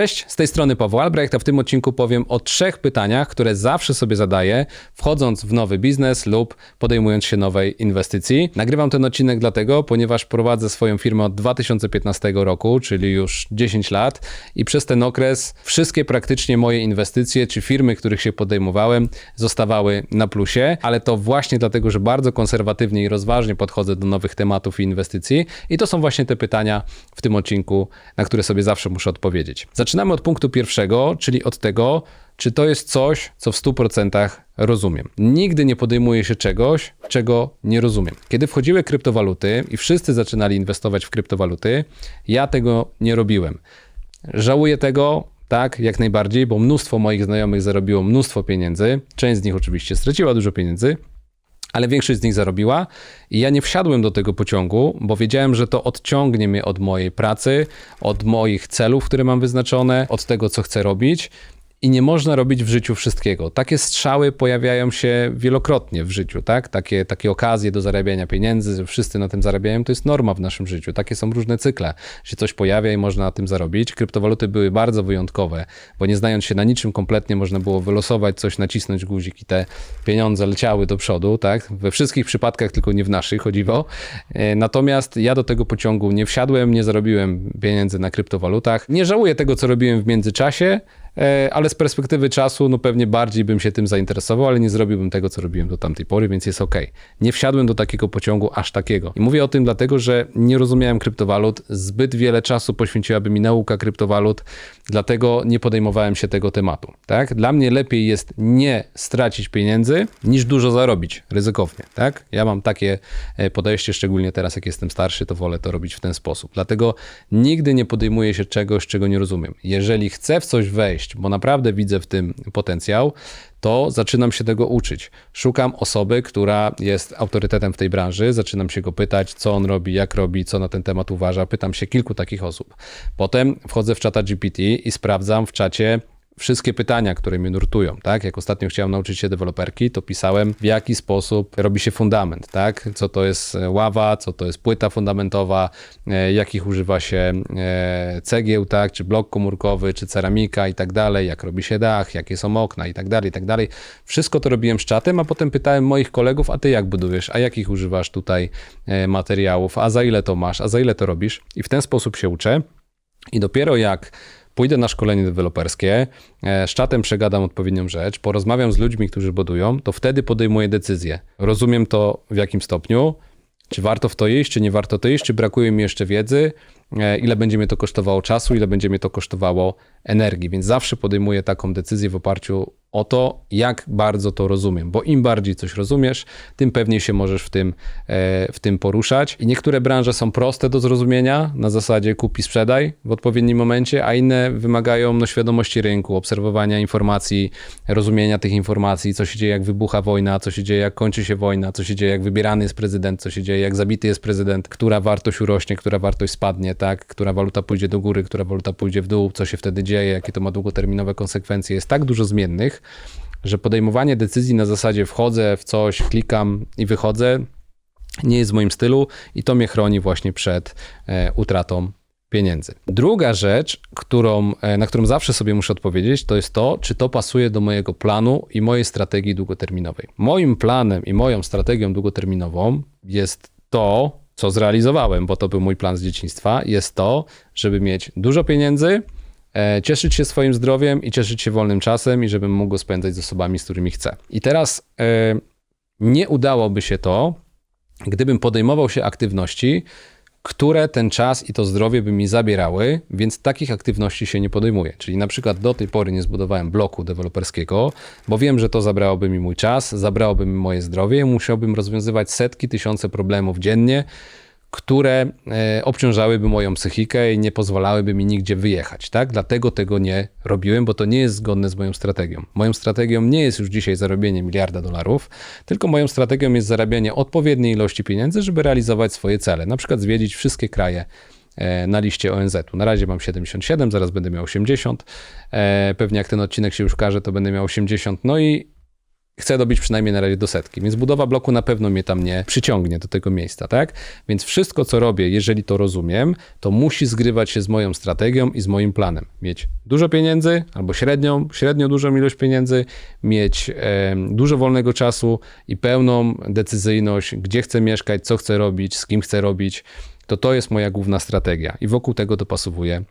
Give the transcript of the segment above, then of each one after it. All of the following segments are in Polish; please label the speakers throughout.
Speaker 1: Cześć, z tej strony Paweł Albrecht, a w tym odcinku powiem o trzech pytaniach, które zawsze sobie zadaję, wchodząc w nowy biznes lub podejmując się nowej inwestycji. Nagrywam ten odcinek dlatego, ponieważ prowadzę swoją firmę od 2015 roku, czyli już 10 lat i przez ten okres wszystkie praktycznie moje inwestycje czy firmy, których się podejmowałem, zostawały na plusie, ale to właśnie dlatego, że bardzo konserwatywnie i rozważnie podchodzę do nowych tematów i inwestycji i to są właśnie te pytania w tym odcinku, na które sobie zawsze muszę odpowiedzieć. Zaczynamy od punktu pierwszego, czyli od tego, czy to jest coś, co w 100% rozumiem. Nigdy nie podejmuję się czegoś, czego nie rozumiem. Kiedy wchodziły kryptowaluty i wszyscy zaczynali inwestować w kryptowaluty, ja tego nie robiłem. Żałuję tego, tak, jak najbardziej, bo mnóstwo moich znajomych zarobiło mnóstwo pieniędzy. Część z nich oczywiście straciła dużo pieniędzy, ale większość z nich zarobiła. I ja nie wsiadłem do tego pociągu, bo wiedziałem, że to odciągnie mnie od mojej pracy, od moich celów, które mam wyznaczone, od tego, co chcę robić i nie można robić w życiu wszystkiego. Takie strzały pojawiają się wielokrotnie w życiu, tak? Takie, takie okazje do zarabiania pieniędzy, że wszyscy na tym zarabiają, to jest norma w naszym życiu. Takie są różne cykle, że coś pojawia i można na tym zarobić. Kryptowaluty były bardzo wyjątkowe, bo nie znając się na niczym kompletnie, można było wylosować coś, nacisnąć guzik i te pieniądze leciały do przodu, tak? We wszystkich przypadkach, tylko nie w naszych, chodziło. E, natomiast ja do tego pociągu nie wsiadłem, nie zarobiłem pieniędzy na kryptowalutach. Nie żałuję tego, co robiłem w międzyczasie, ale z perspektywy czasu, no pewnie bardziej bym się tym zainteresował, ale nie zrobiłbym tego, co robiłem do tamtej pory, więc jest ok. Nie wsiadłem do takiego pociągu aż takiego. I mówię o tym dlatego, że nie rozumiałem kryptowalut, zbyt wiele czasu poświęciłaby mi nauka kryptowalut, dlatego nie podejmowałem się tego tematu. Tak? Dla mnie lepiej jest nie stracić pieniędzy, niż dużo zarobić, ryzykownie. Tak? Ja mam takie e, podejście, szczególnie teraz, jak jestem starszy, to wolę to robić w ten sposób. Dlatego nigdy nie podejmuję się czegoś, czego nie rozumiem. Jeżeli chcę w coś wejść, bo naprawdę widzę w tym potencjał, to zaczynam się tego uczyć. Szukam osoby, która jest autorytetem w tej branży, zaczynam się go pytać, co on robi, jak robi, co na ten temat uważa. Pytam się kilku takich osób. Potem wchodzę w czata GPT i sprawdzam w czacie, wszystkie pytania, które mnie nurtują, tak? Jak ostatnio chciałem nauczyć się deweloperki, to pisałem w jaki sposób robi się fundament, tak? Co to jest e, ława, co to jest płyta fundamentowa, e, jakich używa się e, cegieł, tak? Czy blok komórkowy, czy ceramika i tak dalej, jak robi się dach, jakie są okna i tak dalej, i tak dalej. Wszystko to robiłem z czatem, a potem pytałem moich kolegów, a ty jak budujesz, a jakich używasz tutaj materiałów, a za ile to masz, a za ile to robisz? I w ten sposób się uczę. I dopiero jak pójdę na szkolenie deweloperskie, e, z czatem przegadam odpowiednią rzecz, porozmawiam z ludźmi, którzy budują, to wtedy podejmuję decyzję. Rozumiem to w jakim stopniu, czy warto w to iść, czy nie warto to iść, czy brakuje mi jeszcze wiedzy, e, ile będzie mnie to kosztowało czasu, ile będzie mnie to kosztowało energii. Więc zawsze podejmuję taką decyzję w oparciu o to, jak bardzo to rozumiem, bo im bardziej coś rozumiesz, tym pewniej się możesz w tym, e, w tym poruszać. I niektóre branże są proste do zrozumienia, na zasadzie kup i sprzedaj w odpowiednim momencie, a inne wymagają no, świadomości rynku, obserwowania informacji, rozumienia tych informacji, co się dzieje, jak wybucha wojna, co się dzieje, jak kończy się wojna, co się dzieje, jak wybierany jest prezydent, co się dzieje, jak zabity jest prezydent, która wartość urośnie, która wartość spadnie, tak, która waluta pójdzie do góry, która waluta pójdzie w dół, co się wtedy dzieje, jakie to ma długoterminowe konsekwencje. Jest tak dużo zmiennych, że podejmowanie decyzji na zasadzie wchodzę w coś, klikam i wychodzę, nie jest w moim stylu i to mnie chroni właśnie przed e, utratą pieniędzy. Druga rzecz, którą, e, na którą zawsze sobie muszę odpowiedzieć, to jest to, czy to pasuje do mojego planu i mojej strategii długoterminowej. Moim planem i moją strategią długoterminową jest to, co zrealizowałem, bo to był mój plan z dzieciństwa, jest to, żeby mieć dużo pieniędzy, cieszyć się swoim zdrowiem i cieszyć się wolnym czasem i żebym mógł go spędzać z osobami, z którymi chcę. I teraz e, nie udałoby się to, gdybym podejmował się aktywności, które ten czas i to zdrowie by mi zabierały, więc takich aktywności się nie podejmuję. Czyli na przykład do tej pory nie zbudowałem bloku deweloperskiego, bo wiem, że to zabrałoby mi mój czas, zabrałoby mi moje zdrowie, musiałbym rozwiązywać setki, tysiące problemów dziennie, które e, obciążałyby moją psychikę i nie pozwalałyby mi nigdzie wyjechać, tak? Dlatego tego nie robiłem, bo to nie jest zgodne z moją strategią. Moją strategią nie jest już dzisiaj zarobienie miliarda dolarów, tylko moją strategią jest zarabianie odpowiedniej ilości pieniędzy, żeby realizować swoje cele. Na przykład zwiedzić wszystkie kraje e, na liście ONZ-u. Na razie mam 77, zaraz będę miał 80. E, pewnie jak ten odcinek się już ukaże, to będę miał 80. No i chcę dobić przynajmniej na razie do setki, więc budowa bloku na pewno mnie tam nie przyciągnie do tego miejsca, tak? Więc wszystko, co robię, jeżeli to rozumiem, to musi zgrywać się z moją strategią i z moim planem. Mieć dużo pieniędzy albo średnią, średnio dużą ilość pieniędzy, mieć e, dużo wolnego czasu i pełną decyzyjność, gdzie chcę mieszkać, co chcę robić, z kim chcę robić, to to jest moja główna strategia i wokół tego dopasowuję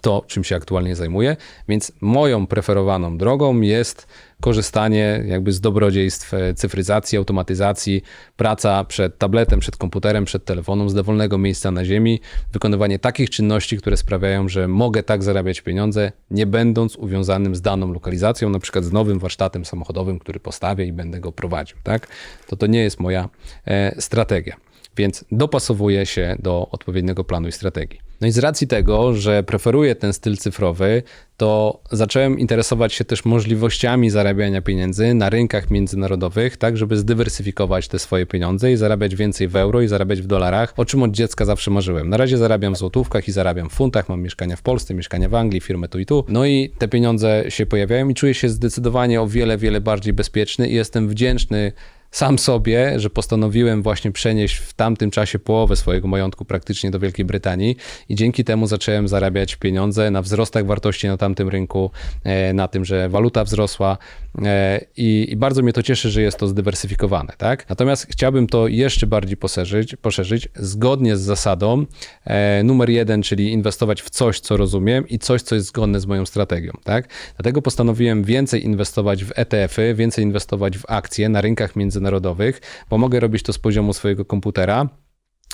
Speaker 1: to, czym się aktualnie zajmuję, więc moją preferowaną drogą jest korzystanie jakby z dobrodziejstw e, cyfryzacji, automatyzacji, praca przed tabletem, przed komputerem, przed telefonem, z dowolnego miejsca na ziemi, wykonywanie takich czynności, które sprawiają, że mogę tak zarabiać pieniądze, nie będąc uwiązanym z daną lokalizacją, na przykład z nowym warsztatem samochodowym, który postawię i będę go prowadził, tak? To to nie jest moja e, strategia więc dopasowuję się do odpowiedniego planu i strategii. No i z racji tego, że preferuję ten styl cyfrowy, to zacząłem interesować się też możliwościami zarabiania pieniędzy na rynkach międzynarodowych, tak żeby zdywersyfikować te swoje pieniądze i zarabiać więcej w euro i zarabiać w dolarach, o czym od dziecka zawsze marzyłem. Na razie zarabiam w złotówkach i zarabiam w funtach, mam mieszkania w Polsce, mieszkania w Anglii, firmę tu i tu. No i te pieniądze się pojawiają i czuję się zdecydowanie o wiele, wiele bardziej bezpieczny i jestem wdzięczny sam sobie, że postanowiłem właśnie przenieść w tamtym czasie połowę swojego majątku praktycznie do Wielkiej Brytanii i dzięki temu zacząłem zarabiać pieniądze na wzrostach wartości na tamtym rynku, e, na tym, że waluta wzrosła i, i bardzo mnie to cieszy, że jest to zdywersyfikowane, tak? Natomiast chciałbym to jeszcze bardziej poszerzyć, poszerzyć zgodnie z zasadą e, numer jeden, czyli inwestować w coś, co rozumiem i coś, co jest zgodne z moją strategią, tak? Dlatego postanowiłem więcej inwestować w ETF-y, więcej inwestować w akcje na rynkach międzynarodowych, bo mogę robić to z poziomu swojego komputera.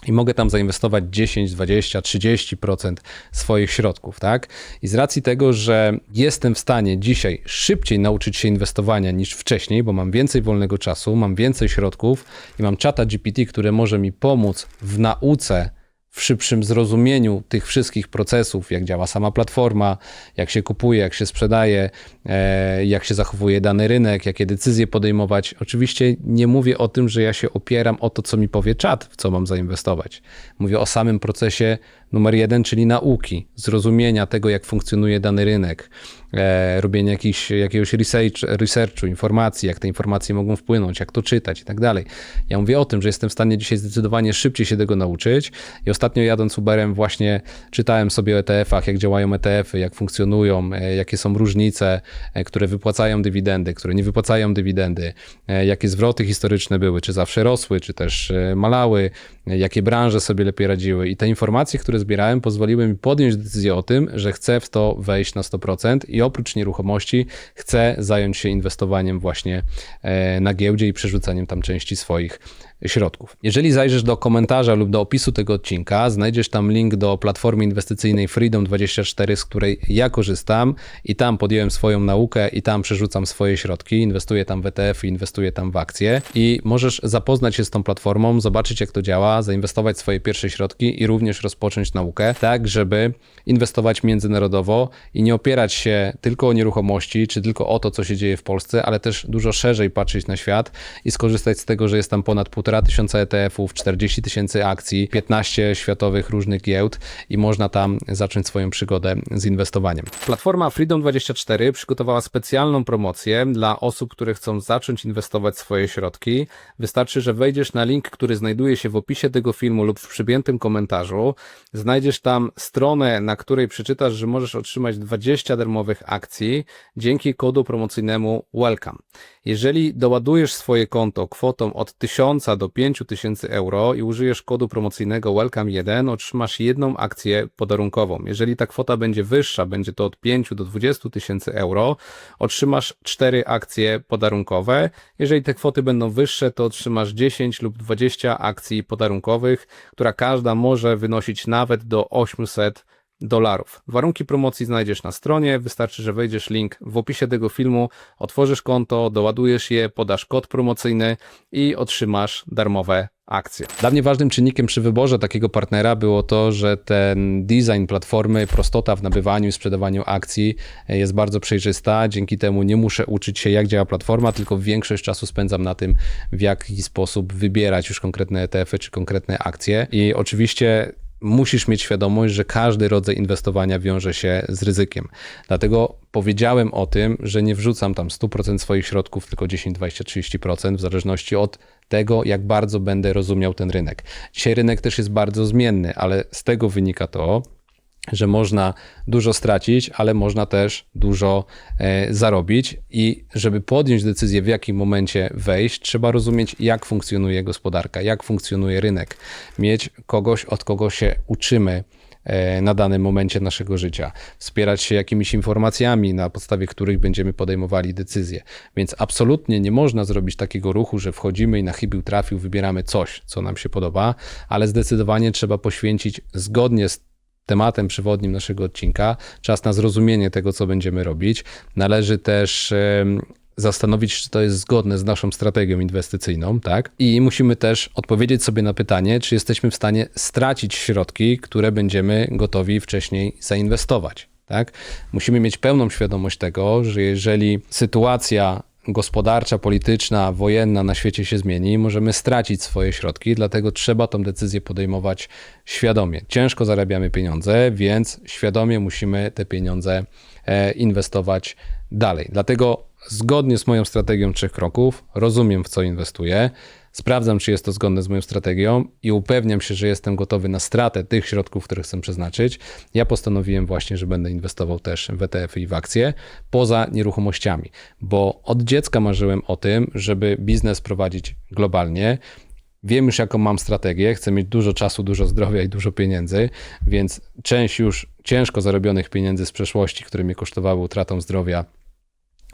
Speaker 1: I mogę tam zainwestować 10, 20, 30% swoich środków, tak? I z racji tego, że jestem w stanie dzisiaj szybciej nauczyć się inwestowania niż wcześniej, bo mam więcej wolnego czasu, mam więcej środków i mam czata GPT, które może mi pomóc w nauce w szybszym zrozumieniu tych wszystkich procesów, jak działa sama platforma, jak się kupuje, jak się sprzedaje, e, jak się zachowuje dany rynek, jakie decyzje podejmować. Oczywiście nie mówię o tym, że ja się opieram o to, co mi powie czat, w co mam zainwestować. Mówię o samym procesie numer jeden, czyli nauki, zrozumienia tego, jak funkcjonuje dany rynek, e, robienia jakiś, jakiegoś research, researchu, informacji, jak te informacje mogą wpłynąć, jak to czytać i tak dalej. Ja mówię o tym, że jestem w stanie dzisiaj zdecydowanie szybciej się tego nauczyć i ostatnio jadąc Uberem właśnie czytałem sobie o ETF-ach, jak działają ETF-y, jak funkcjonują, e, jakie są różnice, e, które wypłacają dywidendy, które nie wypłacają dywidendy, e, jakie zwroty historyczne były, czy zawsze rosły, czy też malały, jakie branże sobie lepiej radziły. I te informacje, które zbierałem, pozwoliły mi podjąć decyzję o tym, że chcę w to wejść na 100% i oprócz nieruchomości chcę zająć się inwestowaniem właśnie na giełdzie i przerzucaniem tam części swoich środków. Jeżeli zajrzysz do komentarza lub do opisu tego odcinka, znajdziesz tam link do platformy inwestycyjnej Freedom24, z której ja korzystam i tam podjąłem swoją naukę i tam przerzucam swoje środki, inwestuję tam w ETF, inwestuję tam w akcje i możesz zapoznać się z tą platformą, zobaczyć jak to działa, zainwestować swoje pierwsze środki i również rozpocząć naukę, tak żeby inwestować międzynarodowo i nie opierać się tylko o nieruchomości, czy tylko o to, co się dzieje w Polsce, ale też dużo szerzej patrzeć na świat i skorzystać z tego, że jest tam ponad 1,5 tysiąca ETF-ów, 40 tysięcy akcji, 15 światowych różnych giełd i można tam zacząć swoją przygodę z inwestowaniem. Platforma Freedom24 przygotowała specjalną promocję dla osób, które chcą zacząć inwestować swoje środki. Wystarczy, że wejdziesz na link, który znajduje się w opisie tego filmu lub w przypiętym komentarzu. Znajdziesz tam stronę, na której przeczytasz, że możesz otrzymać 20 darmowych akcji dzięki kodu promocyjnemu WELCOME. Jeżeli doładujesz swoje konto kwotą od 1000 do 5000 euro i użyjesz kodu promocyjnego WELCOME1, otrzymasz jedną akcję podarunkową. Jeżeli ta kwota będzie wyższa, będzie to od 5 do 20 tysięcy euro, otrzymasz 4 akcje podarunkowe. Jeżeli te kwoty będą wyższe, to otrzymasz 10 lub 20 akcji podarunkowych, która każda może wynosić nawet do 800 dolarów. Warunki promocji znajdziesz na stronie, wystarczy, że wejdziesz link w opisie tego filmu, otworzysz konto, doładujesz je, podasz kod promocyjny i otrzymasz darmowe akcje. Dla mnie ważnym czynnikiem przy wyborze takiego partnera było to, że ten design platformy, prostota w nabywaniu i sprzedawaniu akcji jest bardzo przejrzysta. Dzięki temu nie muszę uczyć się, jak działa platforma, tylko większość czasu spędzam na tym, w jaki sposób wybierać już konkretne ETF-y czy konkretne akcje. I oczywiście musisz mieć świadomość, że każdy rodzaj inwestowania wiąże się z ryzykiem. Dlatego powiedziałem o tym, że nie wrzucam tam 100% swoich środków, tylko 10, 20, 30%, w zależności od tego, jak bardzo będę rozumiał ten rynek. Dzisiaj rynek też jest bardzo zmienny, ale z tego wynika to, że można dużo stracić, ale można też dużo e, zarobić. I żeby podjąć decyzję, w jakim momencie wejść, trzeba rozumieć, jak funkcjonuje gospodarka, jak funkcjonuje rynek, mieć kogoś, od kogo się uczymy e, na danym momencie naszego życia, wspierać się jakimiś informacjami, na podstawie których będziemy podejmowali decyzje. Więc absolutnie nie można zrobić takiego ruchu, że wchodzimy i na chybił trafił, wybieramy coś, co nam się podoba, ale zdecydowanie trzeba poświęcić zgodnie z tematem przewodnim naszego odcinka, czas na zrozumienie tego, co będziemy robić. Należy też zastanowić, czy to jest zgodne z naszą strategią inwestycyjną, tak? I musimy też odpowiedzieć sobie na pytanie, czy jesteśmy w stanie stracić środki, które będziemy gotowi wcześniej zainwestować. Tak? Musimy mieć pełną świadomość tego, że jeżeli sytuacja gospodarcza, polityczna, wojenna na świecie się zmieni, możemy stracić swoje środki, dlatego trzeba tą decyzję podejmować świadomie. Ciężko zarabiamy pieniądze, więc świadomie musimy te pieniądze e, inwestować dalej. Dlatego zgodnie z moją strategią trzech kroków rozumiem, w co inwestuję, sprawdzam, czy jest to zgodne z moją strategią i upewniam się, że jestem gotowy na stratę tych środków, które chcę przeznaczyć. Ja postanowiłem właśnie, że będę inwestował też w ETF i w akcje, poza nieruchomościami, bo od dziecka marzyłem o tym, żeby biznes prowadzić globalnie. Wiem już, jaką mam strategię. Chcę mieć dużo czasu, dużo zdrowia i dużo pieniędzy, więc część już ciężko zarobionych pieniędzy z przeszłości, które mnie kosztowały utratą zdrowia,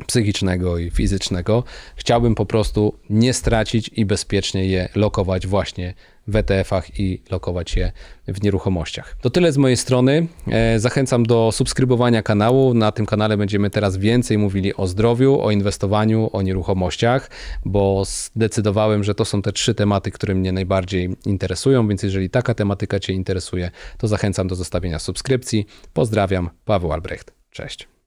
Speaker 1: psychicznego i fizycznego, chciałbym po prostu nie stracić i bezpiecznie je lokować właśnie w ETF-ach i lokować je w nieruchomościach. To tyle z mojej strony. E, Zachęcam do subskrybowania kanału. Na tym kanale będziemy teraz więcej mówili o zdrowiu, o inwestowaniu, o nieruchomościach, bo zdecydowałem, że to są te trzy tematy, które mnie najbardziej interesują, więc jeżeli taka tematyka Cię interesuje, to zachęcam do zostawienia subskrypcji. Pozdrawiam, Paweł Albrecht. Cześć.